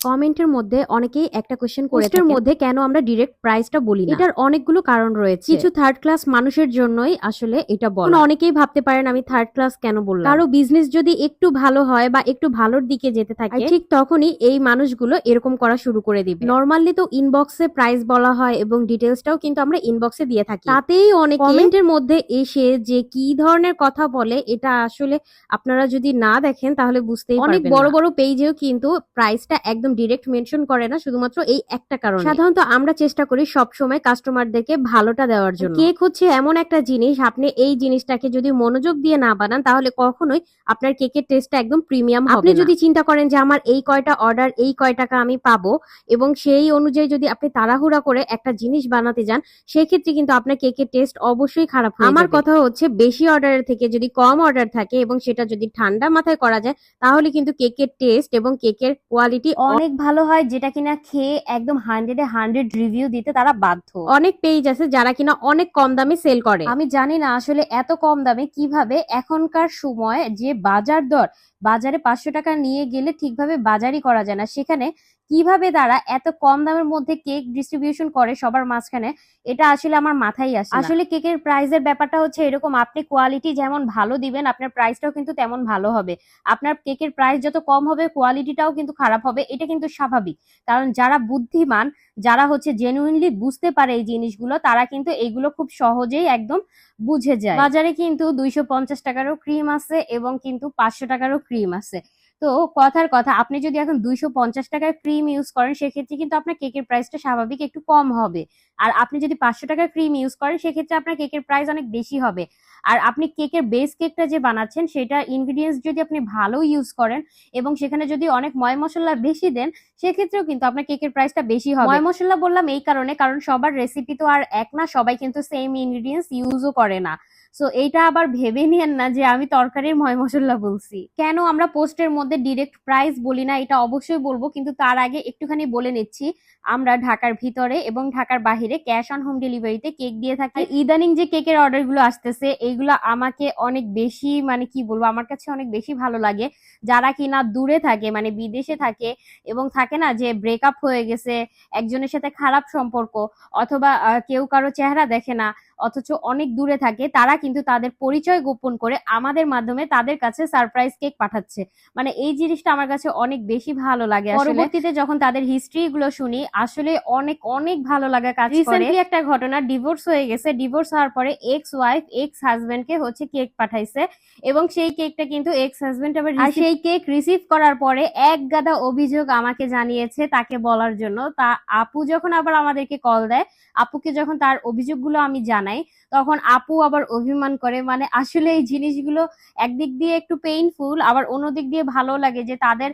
কমেন্টের মধ্যে অনেকেই একটা কোশ্চেন করে থাকেন। মধ্যে কেন আমরা ডিরেক্ট প্রাইসটা বলি না? এটার অনেকগুলো কারণ রয়েছে। কিছু থার্ড ক্লাস মানুষের জন্যই আসলে এটা বলা। অনেকেই ভাবতে পারেন আমি থার্ড ক্লাস কেন বললাম। কারও বিজনেস যদি একটু ভালো হয় বা একটু ভালোর দিকে যেতে থাকে ঠিক তখনই এই মানুষগুলো এরকম করা শুরু করে দিবে। নর্মালি তো ইনবক্সে প্রাইস বলা হয় এবং ডিটেলসটাও কিন্তু আমরা ইনবক্সে দিয়ে থাকি। তাতেই অনেক কমেন্টের মধ্যে এসে যে কি ধরনের কথা বলে এটা আসলে আপনারা যদি না দেখেন তাহলে বুঝতেই অনেক বড় বড় পেজেও কিন্তু প্রাইসটা একদম ডিরেক্ট মেনশন করে না শুধুমাত্র এই একটা কারণে। সাধারণত আমরা চেষ্টা করি সব সময় কাস্টমারদেরকে ভালোটা দেওয়ার জন্য। কেক হচ্ছে এমন একটা জিনিস আপনি এই জিনিসটাকে যদি মনোযোগ দিয়ে না বানান তাহলে কখনোই আপনার কেকের টেস্টটা একদম প্রিমিয়াম হবে আপনি যদি চিন্তা করেন যে আমার এই কয়টা অর্ডার এই কয় টাকা আমি পাবো এবং সেই অনুযায়ী যদি আপনি তাড়াহুড়া করে একটা জিনিস বানাতে যান সেক্ষেত্রে কিন্তু আপনার কেকের টেস্ট অবশ্যই খারাপ হবে আমার কথা হচ্ছে বেশি অর্ডারের থেকে যদি কম অর্ডার থাকে এবং সেটা যদি ঠান্ডা মাথায় করা যায় তাহলে কিন্তু কেকের টেস্ট এবং কেকের কোয়ালিটি অনেক ভালো হয় যেটা কিনা খেয়ে একদম হান্ড্রেডে হান্ড্রেড রিভিউ দিতে তারা বাধ্য। অনেক পেজ আছে যারা কিনা অনেক কম দামে সেল করে। আমি জানি না আসলে এত কম দামে কীভাবে এখনকার সময় যে বাজার দর বাজারে পাঁচশো টাকা নিয়ে গেলে ঠিকভাবে বাজারই করা যায় না। সেখানে কীভাবে তারা এত কম দামের মধ্যে কেক ডিস্ট্রিবিউশন করে সবার মাঝখানে, এটা আসলে আমার মাথায় আসে। আসলে কেকের প্রাইসের ব্যাপারটা হচ্ছে এরকম, আপনি কোয়ালিটি যেমন ভালো দিবেন, আপনার প্রাইসটাও কিন্তু তেমন ভালো হবে। আপনার কেকের প্রাইস যত কম হবে কোয়ালিটিটাও কিন্তু খারাপ হবে, এটা কিন্তু স্বাভাবিক। কারণ যারা বুদ্ধিমান, যারা হচ্ছে জেনুইনলি বুঝতে পারে এই জিনিসগুলো, তারা কিন্তু এইগুলো খুব সহজেই একদম বুঝে যায়। বাজারে কিন্তু দুইশো পঞ্চাশ টাকারও ক্রিম আছে এবং কিন্তু পাঁচশো টাকারও ক্রিম আছে। তো কথার কথা, আপনি যদি এখন দুইশো পঞ্চাশ টাকার ক্রিম ইউজ করেন, সেক্ষেত্রে কিন্তু আপনার কেকের প্রাইসটা স্বাভাবিক একটু কম হবে। আর আপনি যদি পাঁচশো টাকার ক্রিম ইউজ করেন, সেক্ষেত্রে আপনার কেকের প্রাইস অনেক বেশি হবে। আর আপনি কেকের বেস কেকটা যে বানাচ্ছেন, সেটা ইনগ্রিডিয়েন্টস যদি আপনি ভালো ইউজ করেন এবং সেখানে যদি অনেক ময় মশলা বেশি দেন, সেক্ষেত্রেও কিন্তু আপনার কেকের প্রাইসটা বেশি হবে। ময় মশলা বললাম এই কারণে, কারণ সবার রেসিপি তো আর এক না, সবাই কিন্তু সেম ইনগ্রিডিয়েন্টস ইউজও করে না। সো এইটা আবার ভেবে নিয়েন না যে আমি তরকারির ময় মশলা বলছি। কেন আমরা পোস্টের মধ্যে ডিরেক্ট প্রাইস বলি না, এটা অবশ্যই বলব, কিন্তু তার আগে একটুখানি বলে নিচ্ছি। আমরা ঢাকার ভিতরে এবং ঢাকার বাহিরে ক্যাশ অন হোম ডেলিভারিতে কেক দিয়ে থাকি। ইদানিং যে কেকের অর্ডারগুলো আসতেছে, এইগুলো আমাকে অনেক বেশি মানে কি বলব, আমার কাছে অনেক বেশি ভালো লাগে। যারা কিনা দূরে থাকে মানে বিদেশে থাকে, এবং থাকে না যে ব্রেকআপ হয়ে গেছে, একজনের সাথে খারাপ সম্পর্ক, অথবা কেউ কারও চেহারা দেখে না অথচ অনেক দূরে থাকে তারা কিন্তু তাদের পরিচয় গোপন করে আমাদের মাধ্যমে তাদের কাছে সারপ্রাইজ কেক পাঠাচ্ছে। মানে এই জিনিসটা আমার কাছে অনেক বেশি ভালো লাগে পরবর্তীতে যখন তাদের হিস্ট্রি গুলো শুনি আসলে অনেক অনেক ভালো লাগা কাজ করে। রিসেন্টলি একটা ঘটনা ডিভোর্স হয়ে গেছে। ডিভোর্স হওয়ার পরে এক্স ওয়াইফ এক্স হাজবেন্ড কে হচ্ছে কেক পাঠাইছে এবং সেই কেকটা কিন্তু এক্স হাজবেন্ড আবার সেই কেক রিসিভ করার পরে এক গাদা অভিযোগ আমাকে জানিয়েছে তাকে বলার জন্য। তা আপু যখন আবার আমাদেরকে কল দেয় আপুকে যখন তার অভিযোগগুলো আমি জানাই তখন আপু আবার অভিমান করে মানে আসলে এই জিনিসগুলো একদিক দিয়ে একটু পেইনফুল আবার অন্য দিক দিয়ে ভালো লাগে যে তাদের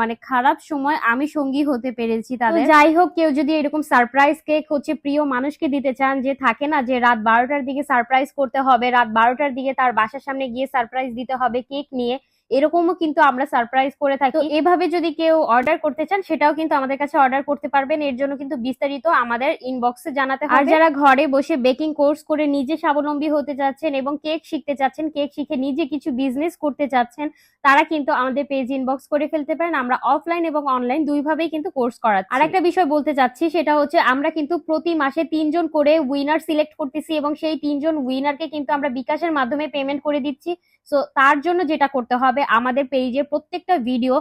মানে খারাপ সময় আমি সঙ্গী হতে পেরেছি তাদের। যাই হোক কেউ যদি এরকম সারপ্রাইজ কেক হচ্ছে প্রিয় মানুষকে দিতে চান যে থাকে না যে রাত বারোটার দিকে সারপ্রাইজ করতে হবে রাত বারোটার দিকে তার বাসার সামনে গিয়ে সারপ্রাইজ দিতে হবে কেক নিয়ে এরকমও কিন্তু আমরা সারপ্রাইজ করে থাকি। তো এভাবে যদি কেউ অর্ডার করতে চান সেটাও কিন্তু আমাদের কাছে অর্ডার করতে পারবেন। এর জন্য কিন্তু বিস্তারিত আমাদের ইনবক্সে জানাতে আর যারা ঘরে বসে বেকিং কোর্স করে নিজে স্বাবলম্বী হতে চাচ্ছেন এবং কেক শিখতে চাচ্ছেন কেক শিখে নিজে কিছু বিজনেস করতে চাচ্ছেন তারা কিন্তু আমাদের পেজ ইনবক্স করে ফেলতে পারেন। আমরা অফলাইন এবং অনলাইন দুইভাবেই কিন্তু কোর্স করাচ্ছি। আর একটা বিষয় বলতে চাচ্ছি সেটা হচ্ছে আমরা কিন্তু প্রতি মাসে তিনজন করে উইনার সিলেক্ট করতেছি এবং সেই তিনজন উইনারকে কিন্তু আমরা বিকাশের মাধ্যমে পেমেন্ট করে দিচ্ছি। সো তার জন্য যেটা করতে হবে আমাদের পেজে প্রত্যেকটা ভিডিও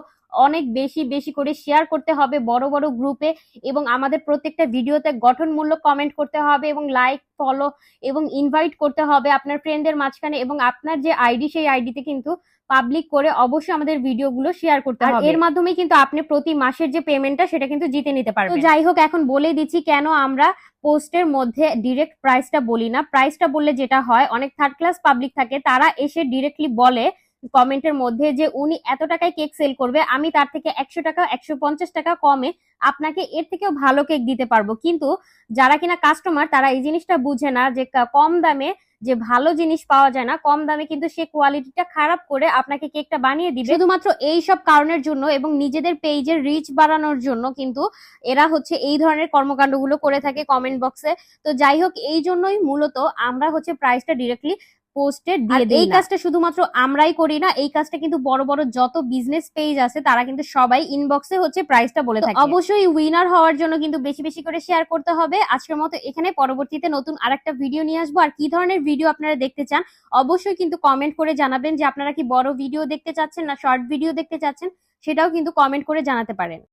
অনেক বেশি বেশি করে শেয়ার করতে হবে বড় বড় গ্রুপে এবং আমাদের প্রত্যেকটা ভিডিওতে গঠনমূলক কমেন্ট করতে হবে এবং লাইক ফলো এবং ইনভাইট করতে হবে আপনার ফ্রেন্ডদের মাঝখানে এবং আপনার যে আইডি সেই আইডিতে কিন্তু পাবলিক করে অবশ্যই আমাদের ভিডিওগুলো শেয়ার করতে হবে। এর মাধ্যমে কিন্তু আপনি প্রতি মাসের যে পেমেন্টটা সেটা কিন্তু জিতে নিতে পারবেন। তো যাই হোক এখন বলে দিচ্ছি কেন আমরা পোস্টের মধ্যে ডিরেক্ট প্রাইসটা বলি না। প্রাইসটা বললে যেটা হয় অনেক থার্ড ক্লাস পাবলিক থাকে তারা এসে ডিরেক্টলি বলে কমেন্টের মধ্যে যে উনি এত টাকায় কেক সেল করবে, আমি তার থেকে একশো টাকা, একশো পঞ্চাশ টাকা কমে আপনাকে এর থেকেও ভালো কেক দিতে পারব। কিন্তু যারা কিনা কাস্টমার তারা এই জিনিসটা বুঝে না যে কম দামে যে ভালো জিনিস পাওয়া যায় না, কম দামে কিন্তু সে কোয়ালিটিটা খারাপ করে আপনাকে কেকটা বানিয়ে দিবে। শুধুমাত্র এই সব কারণের জন্য এবং নিজেদের পেজের রিচ বাড়ানোর জন্য কিন্তু এরা হচ্ছে এই ধরনের কর্মকাণ্ডগুলো করে থাকে কমেন্ট বক্সে তো যাই হোক, এই জন্যই মূলত আমরা হচ্ছে প্রাইসটা ডিরেক্টলি পোস্টে দিয়ে দিই এই কাজটা শুধুমাত্র আমরাই করি না এই কাজটা কিন্তু বড় বড় যত বিজনেস পেজ আছে তারা কিন্তু সবাই ইনবক্সে হচ্ছে প্রাইসটা বলে থাকে। অবশ্যই উইনার হওয়ার জন্য কিন্তু বেশি বেশি করে শেয়ার করতে হবে। আজকের মতো এখানে পরবর্তীতে নতুন আরেকটা ভিডিও নিয়ে আসব। আর কি ধরনের ভিডিও আপনারা দেখতে চান অবশ্যই কিন্তু কমেন্ট করে জানাবেন যে আপনারা কি বড় ভিডিও দেখতে চাচ্ছেন না শর্ট ভিডিও দেখতে চাচ্ছেন সেটাও কিন্তু কমেন্ট করে জানাতে পারেন।